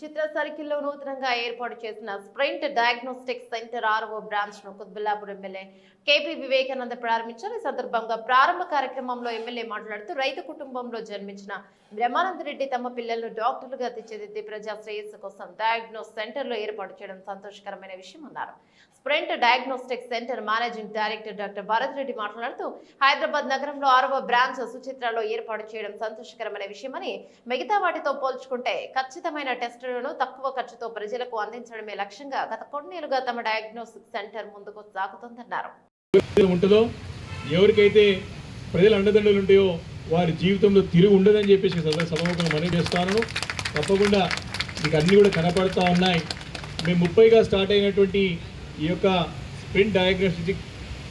సుచిత్ర సర్కిల్లో నూతనంగా ఏర్పాటు చేసిన స్ప్రింట్ డయాగ్నోస్టిక్ సెంటర్ ఆర్ఓ బ్రాంచ్ను కుత్బుల్లాపూర్ ఎమ్మెల్యే కేపీ వివేకానంద ప్రారంభించారు. ఈ సందర్భంగా ప్రారంభ కార్యక్రమంలో ఎమ్మెల్యే మాట్లాడుతూ రైతు కుటుంబంలో జన్మించిన బ్రహ్మానంద రెడ్డి తమ పిల్లలను డాక్టర్లుగా తీర్చిదిద్ది ప్రజా శ్రేయస్సు కోసం డయాగ్నోస్ సెంటర్లో ఏర్పాటు చేయడం సంతోషకరమైన విషయం అన్నారు. Sprint diagnostic centre managing director doctor Bharat Reddy మాట్లాడుతూ హైదరాబాద్ నగరంలో ఆరవ బ్రాంచ్ సుచిత్రలో ఏర్పాటు చేయడం సంతోషకరమైన విషయమని మిగతా వాటితో పోల్చుకుంటే ఖచ్చితమైన టెస్టులను తక్కువ ఖర్చుతో ప్రజలకు అందించడమే లక్ష్యంగా గత కొన్నేళ్ళుగా తమ డయాగ్నోస్టిక్ సెంటర్ ముందుకు సాగుతుందన్నారు. ఉంటుందో ఎవరికైతే ప్రజల అండదండలు ఉంటాయో వారి జీవితంలో తిరుగు ఉండదని చెప్పేసి సదా సభముఖంగా చేస్తాను తప్పకుండా మీకు అన్నీ కూడా కనపడుతూ ఉన్నాయి. మేము ముప్పైగా స్టార్ట్ అయినటువంటి ఈ యొక్క స్ప్రింట్ డయాగ్నోస్టిక్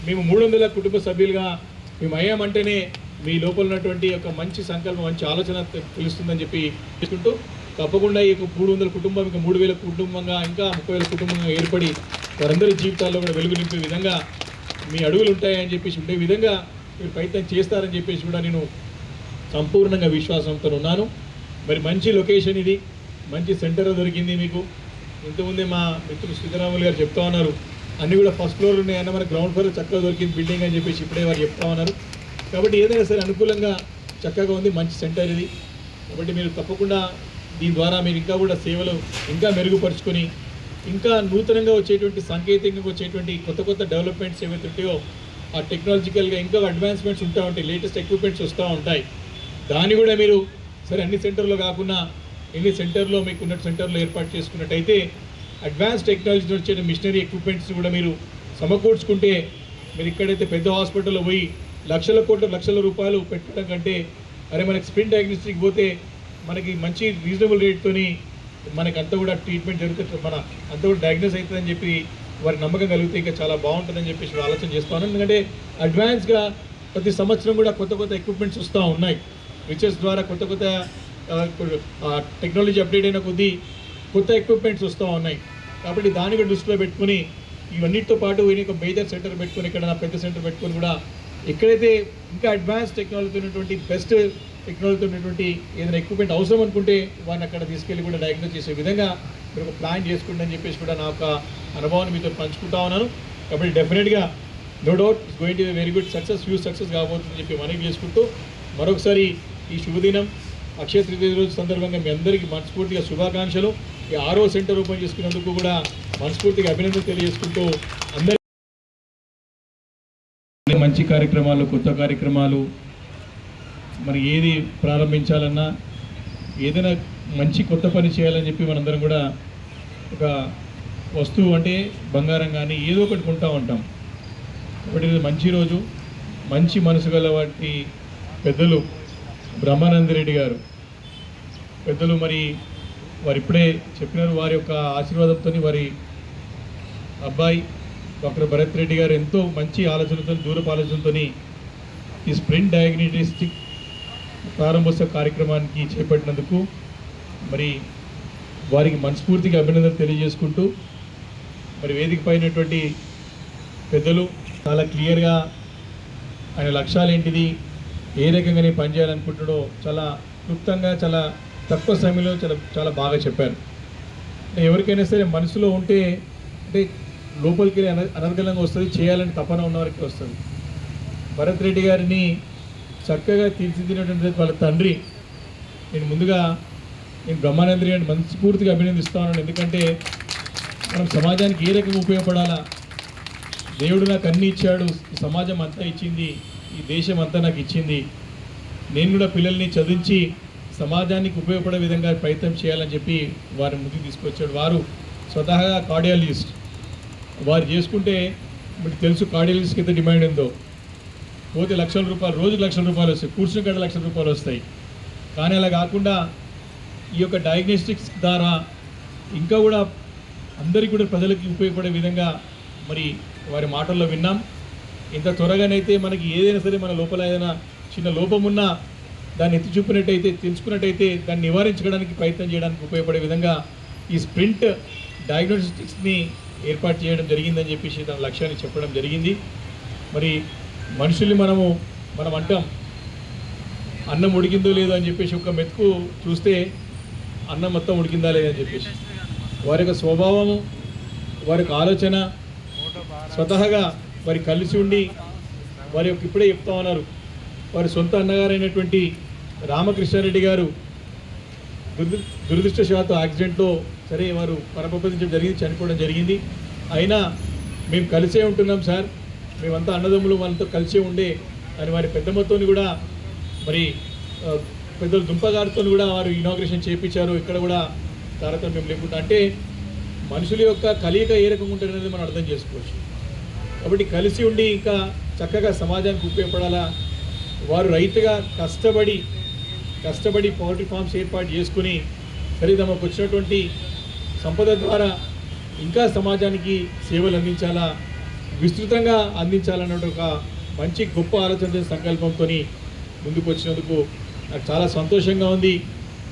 మేము మూడు వందల కుటుంబ సభ్యులుగా మేము అయ్యామంటేనే మీ లోపల ఉన్నటువంటి ఒక మంచి సంకల్పం మంచి ఆలోచన తెలుస్తుందని చెప్పి తీసుకుంటూ తప్పకుండా ఈ మూడు వందల కుటుంబం ఇంకా మూడు వేల కుటుంబంగా ఇంకా ముప్పై వేల కుటుంబంగా ఏర్పడి వారందరి జీవితాల్లో కూడా వెలుగు నింపే విధంగా మీ అడుగులు ఉంటాయని చెప్పేసి ఉండే విధంగా మీరు ప్రయత్నం చేస్తారని చెప్పేసి కూడా నేను సంపూర్ణంగా విశ్వాసంతో ఉన్నాను. మరి మంచి లొకేషన్ ఇది. మంచి సెంటర్ దొరికింది మీకు. ఇంతకుముందే మా మిత్రులు సీతారాములు గారు చెప్తా ఉన్నారు. అన్నీ కూడా ఫస్ట్ ఫ్లోర్ ఉన్నాయన్న మన గ్రౌండ్ ఫ్లోర్ చక్కగా దొరికింది బిల్డింగ్ అని చెప్పేసి ఇప్పుడే వారు చెప్తా ఉన్నారు. కాబట్టి ఏదైనా సరే అనుకూలంగా చక్కగా ఉంది మంచి సెంటర్ ఇది. కాబట్టి మీరు తప్పకుండా దీని ద్వారా మీరు ఇంకా కూడా సేవలు ఇంకా మెరుగుపరుచుకొని ఇంకా నూతనంగా వచ్చేటువంటి సాంకేతికంగా వచ్చేటువంటి కొత్త కొత్త డెవలప్మెంట్స్ ఏవైతే ఉంటాయో ఆ టెక్నాలజికల్గా ఇంకా అడ్వాన్స్మెంట్స్ ఉంటా ఉంటాయి లేటెస్ట్ ఎక్విప్మెంట్స్ వస్తూ ఉంటాయి. దాన్ని కూడా మీరు సరే అన్ని సెంటర్లో కాకుండా ఎన్ని సెంటర్లో మీకు ఉన్న సెంటర్లో ఏర్పాటు చేసుకున్నట్టయితే అడ్వాన్స్ టెక్నాలజీ వచ్చే మిషనరీ ఎక్విప్మెంట్స్ కూడా మీరు సమకూర్చుకుంటే మీరు ఇక్కడైతే పెద్ద హాస్పిటల్లో పోయి లక్షల కోట్ల లక్షల రూపాయలు పెట్టడం కంటే అరే మనకి స్పిన్ డయాగ్నోస్టిక్ పోతే మనకి మంచి రీజనబుల్ రేట్తోని మనకి అంతా కూడా ట్రీట్మెంట్ జరుగుతుంది. మన అంతా కూడా డయాగ్నోస్ అవుతుందని చెప్పి వారి నమ్మకం కలిగితే ఇంకా చాలా బాగుంటుందని చెప్పేసి ఆలోచన చేస్తాను ఎందుకంటే అడ్వాన్స్గా ప్రతి సంవత్సరం కూడా కొత్త కొత్త ఎక్విప్మెంట్స్ వస్తూ ఉన్నాయి. రీసెర్చ్ ద్వారా కొత్త కొత్త టెక్నాలజీ అప్డేట్ అయిన కొద్దీ కొత్త ఎక్విప్మెంట్స్ వస్తూ ఉన్నాయి. కాబట్టి దాన్ని కూడా దృష్టిలో పెట్టుకుని ఇవన్నిటితో పాటు ఈయన ఒక మేజర్ సెంటర్ పెట్టుకుని ఇక్కడ నా పెద్ద సెంటర్ పెట్టుకుని కూడా ఎక్కడైతే ఇంకా అడ్వాన్స్ టెక్నాలజీ ఉన్నటువంటి బెస్ట్ టెక్నాలజీ ఉన్నటువంటి ఏదైనా ఎక్విప్మెంట్ అవసరం అనుకుంటే వారిని అక్కడ తీసుకెళ్ళి కూడా డయాగ్నోస్ చేసే విధంగా మీరు ఒక ప్లాన్ చేసుకోండి అని చెప్పేసి కూడా నా యొక్క అనుభవాన్ని మీతో పంచుకుంటా ఉన్నాను. కాబట్టి డెఫినెట్గా no doubt it's going to very good success huge success కాబోతుందని చెప్పి మనవి చేసుకుంటూ మరొకసారి ఈ శుభదినం అక్షయ తృతీయ రోజు సందర్భంగా మీ అందరికీ మనస్ఫూర్తిగా శుభాకాంక్షలు. ఈ ఆరో సెంటర్ ఓపెన్ చేసుకున్నందుకు కూడా మనస్ఫూర్తిగా అభినందన తెలియజేసుకుంటూ అందరి మంచి కార్యక్రమాలు కొత్త కార్యక్రమాలు మరి ఏది ప్రారంభించాలన్నా ఏదైనా మంచి కొత్త పని చేయాలని చెప్పి మనందరం కూడా ఒక వస్తువు అంటే బంగారం కానీ ఏదో ఒకటి కొంటూ ఉంటాం. ఒకటి మంచి రోజు మంచి మనసు గల వాటి పెద్దలు బ్రహ్మానంద రెడ్డి గారు. పెద్దలు మరి వారు ఇప్పుడే చెప్పినారు వారి యొక్క ఆశీర్వాదంతో వారి అబ్బాయి డాక్టర్ భరత్ రెడ్డి గారు ఎంతో మంచి ఆలోచనతో దూరపు ఆలోచనతో ఈ స్ప్రింట్ డయాగ్నోస్టిక్ ప్రారంభోత్సవ కార్యక్రమానికి చేపట్టినందుకు మరి వారికి మనస్ఫూర్తిగా అభినందనలు తెలియజేసుకుంటూ మరి వేదిక పైనటువంటి పెద్దలు చాలా క్లియర్గా ఆయన లక్ష్యాలు ఏంటిది ఏ రకంగా నేను పనిచేయాలనుకుంటున్నాడో చాలా క్లుప్తంగా చాలా తక్కువ సమయంలో చాలా చాలా బాగా చెప్పారు. ఎవరికైనా సరే మనసులో ఉంటే అంటే లోపలికి వెళ్ళి అన అనర్గళంగా వస్తుంది చేయాలని తపన ఉన్నవారికి వస్తుంది. భరత్ రెడ్డి గారిని చక్కగా తీర్చిదిద్దినటువంటి వాళ్ళ తండ్రి. నేను ముందుగా నేను బ్రహ్మానంద అని మనస్ఫూర్తిగా అభినందిస్తున్నాను ఎందుకంటే మనం సమాజానికి ఏ రకంగా ఉపయోగపడాలా? దేవుడు నాకు అన్ని ఇచ్చాడు. సమాజం అంతా ఇచ్చింది. ఈ దేశం అంతా నాకు ఇచ్చింది. నేను కూడా పిల్లల్ని చదివించి సమాజానికి ఉపయోగపడే విధంగా ప్రయత్నం చేయాలని చెప్పి వారిని ముందుకు తీసుకొచ్చాడు. వారు స్వతహాగా కార్డియాలజిస్ట్. వారు చేసుకుంటే మీకు తెలుసు కార్డియాలజిస్ట్కి ఎంత డిమాండ్ ఉందో పోతే లక్షల రూపాయలు రోజుకు లక్షల రూపాయలు వస్తాయి కూర్చుని గంట లక్షల రూపాయలు వస్తాయి. కానీ అలా కాకుండా ఈ యొక్క డయాగ్నోస్టిక్స్ ద్వారా ఇంకా కూడా అందరికీ కూడా ప్రజలకి ఉపయోగపడే విధంగా మరి వారి మాటల్లో విన్నాం. ఇంత త్వరగానైతే మనకి ఏదైనా సరే మన లోపల ఏదైనా చిన్న లోపం ఉన్నా దాన్ని ఎత్తి చూపినట్టయితే తెలుసుకున్నట్టయితే దాన్ని నివారించడానికి ప్రయత్నం చేయడానికి ఉపయోగపడే విధంగా ఈ స్ప్రింట్ డయాగ్నోస్టిక్స్ని ఏర్పాటు చేయడం జరిగిందని చెప్పేసి తన లక్ష్యాన్ని చెప్పడం జరిగింది. మరి మనుషుల్ని మనము మనం అంటాం అన్నం ఉడికిందో లేదో అని చెప్పేసి ఒక మెతుకు చూస్తే అన్నం మొత్తం ఉడికిందా లేదని చెప్పేసి. వారి యొక్క స్వభావము వారి యొక్క ఆలోచన స్వతహాగా వారి కలిసి ఉండి వారి యొక్క ఇప్పుడే చెప్తా ఉన్నారు. వారి సొంత అన్నగారైనటువంటి రామకృష్ణారెడ్డి గారు దురదృ దురదృష్టశాత్తు యాక్సిడెంట్లో సరే వారు పరపతించడం జరిగింది చనిపోవడం జరిగింది. అయినా మేము కలిసే ఉంటున్నాం సార్. మేమంతా అన్నదమ్ములు వాళ్ళతో కలిసే ఉండే అని వారి పెద్దమ్మతో కూడా మరి పెద్దలు దుంపగారితో కూడా వారు ఇనాగ్రేషన్ చేయించారు ఇక్కడ కూడా తారతమ్యం లేకుండా. అంటే మనుషుల యొక్క కలియిక ఏ రకంగా ఉంటుందనేది మనం అర్థం చేసుకోవచ్చు. కాబట్టి కలిసి ఉండి ఇంకా చక్కగా సమాజానికి ఉపయోగపడాలా? వారు రైతుగా కష్టపడి కష్టపడి పౌల్ట్రీ ఫార్మ్స్ ఏర్పాటు చేసుకుని సరే తమకు వచ్చినటువంటి సంపద ద్వారా ఇంకా సమాజానికి సేవలు అందించాలా? విస్తృతంగా అందించాలన్న ఒక మంచి గొప్ప ఆలోచన సంకల్పంతో ముందుకు వచ్చినందుకు నాకు చాలా సంతోషంగా ఉంది.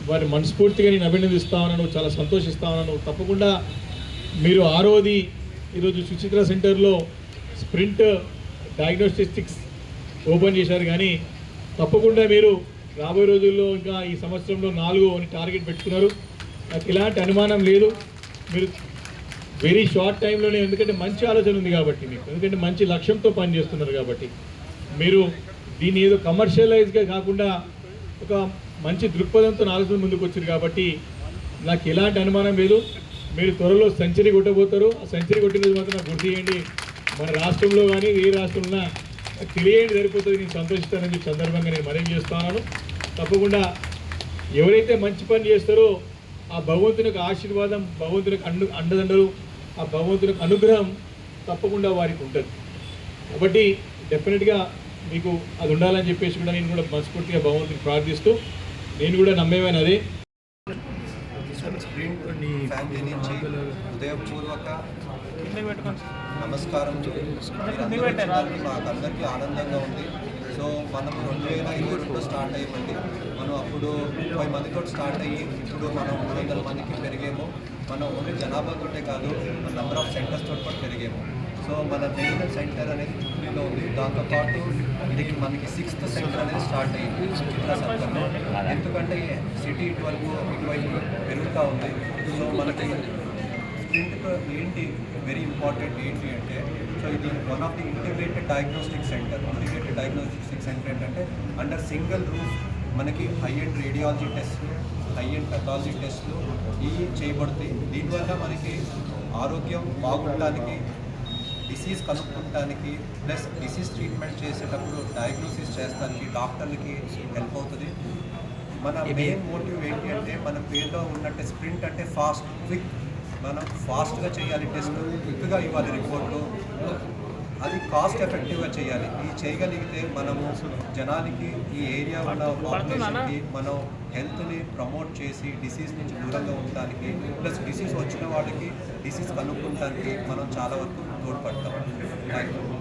వారిని మనస్ఫూర్తిగా నేను అభినందిస్తా ఉన్నాను చాలా సంతోషిస్తా ఉన్నాను తప్పకుండా మీరు ఆరోది ఈరోజు సుచిత్ర సెంటర్లో స్ప్రింట్ డయాగ్నోస్టిక్స్ ఓపెన్ చేశారు. కానీ తప్పకుండా మీరు రాబోయే రోజుల్లో ఇంకా ఈ సంవత్సరంలో నాలుగు అని టార్గెట్ పెట్టుకున్నారు. నాకు ఎలాంటి అనుమానం లేదు. మీరు వెరీ షార్ట్ టైంలోనే ఎందుకంటే మంచి ఆలోచన ఉంది కాబట్టి మీకు. ఎందుకంటే మంచి లక్ష్యంతో పనిచేస్తున్నారు కాబట్టి. మీరు దీన్ని ఏదో కమర్షియలైజ్గా కాకుండా ఒక మంచి దృక్పథంతో ఆలోచన ముందుకు వచ్చారు కాబట్టి నాకు ఎలాంటి అనుమానం లేదు. మీరు త్వరలో సెంచరీ కొట్టబోతారు. ఆ సెంచరీ కొట్టినది మాత్రం నాకు గుర్తు చేయండి. మన రాష్ట్రంలో కానీ ఏ రాష్ట్రంలో తెలియండి సరిపోతుంది. నేను సంతోషిస్తానని సందర్భంగా నేను మరేం చేస్తున్నాను. తప్పకుండా ఎవరైతే మంచి పని చేస్తారో ఆ భగవంతుని యొక్క ఆశీర్వాదం భగవంతుని అండు అండదండలు ఆ భగవంతుని అనుగ్రహం తప్పకుండా వారికి ఉంటుంది. కాబట్టి డెఫినెట్గా మీకు అది ఉండాలని చెప్పేసి కూడా నేను కూడా మనస్ఫూర్తిగా భగవంతుని ప్రార్థిస్తూ నేను కూడా నమ్మేవాను అదే. హృదయపూర్వక నమస్కారం అందరికీ ఆనందంగా ఉంది. సో మనం రెండు వేల ఇరవై రెండులో స్టార్ట్ అయ్యామండి. మనం అప్పుడు ముప్పై మందితో స్టార్ట్ అయ్యి ఇప్పుడు మనం మూడు వందల మందికి పెరిగాము. మనం ఓన్లీ జనాభాతోటే కాదు మన నెంబర్ ఆఫ్ సెంటర్స్ తోటి కూడా పెరిగాము. సో మన మెయిన్ సెంటర్ అనేది చుట్టూలో ఉంది. దాంతోపాటు ఇది మనకి సిక్స్త్ సెంటర్ అనేది స్టార్ట్ అయ్యింది. చిత్రా ఎందుకంటే సిటీ ఇటువైపు ఇటువైపు పెరుగుతూ ఉంది. సో మనకి స్ప్రింట్ ఏంటి వెరీ ఇంపార్టెంట్ ఏంటి అంటే సో ఇది one of the integrated diagnostic centre integrated diagnostic centre ఏంటంటే అండర్ సింగిల్ రూఫ్ మనకి హై అండ్ రేడియాలజీ టెస్ట్లు హై అండ్ పెథాలజీ టెస్ట్లు ఇవి చేయబడతాయి. దీనివల్ల మనకి ఆరోగ్యం బాగుండడానికి డిసీజ్ కనుక్కోవడానికి ప్లస్ డిసీజ్ ట్రీట్మెంట్ చేసేటప్పుడు డయాగ్నోసిస్ చేస్తానికి డాక్టర్లకి హెల్ప్ అవుతుంది. మన మెయిన్ మోటివ్ ఏంటి అంటే మన పేరులో ఉన్నట్టే స్ప్రింట్ అంటే ఫాస్ట్ క్విక్ మనం ఫాస్ట్గా చేయాలి టెస్ట్ క్విక్గా ఇవ్వాలి రిపోర్టు. అది కాస్ట్ ఎఫెక్టివ్గా చేయాలి. ఇది చేయగలిగితే మనము జనానికి ఈ ఏరియా ఉన్న పాపులేషన్కి మనం హెల్త్ని ప్రమోట్ చేసి డిసీజ్ నుంచి దూరంగా ఉండడానికి ప్లస్ డిసీజ్ వచ్చిన వాళ్ళకి డిసీజ్ కనుక్కోవడానికి మనం చాలా వరకు తోడ్పడతాం. Thank you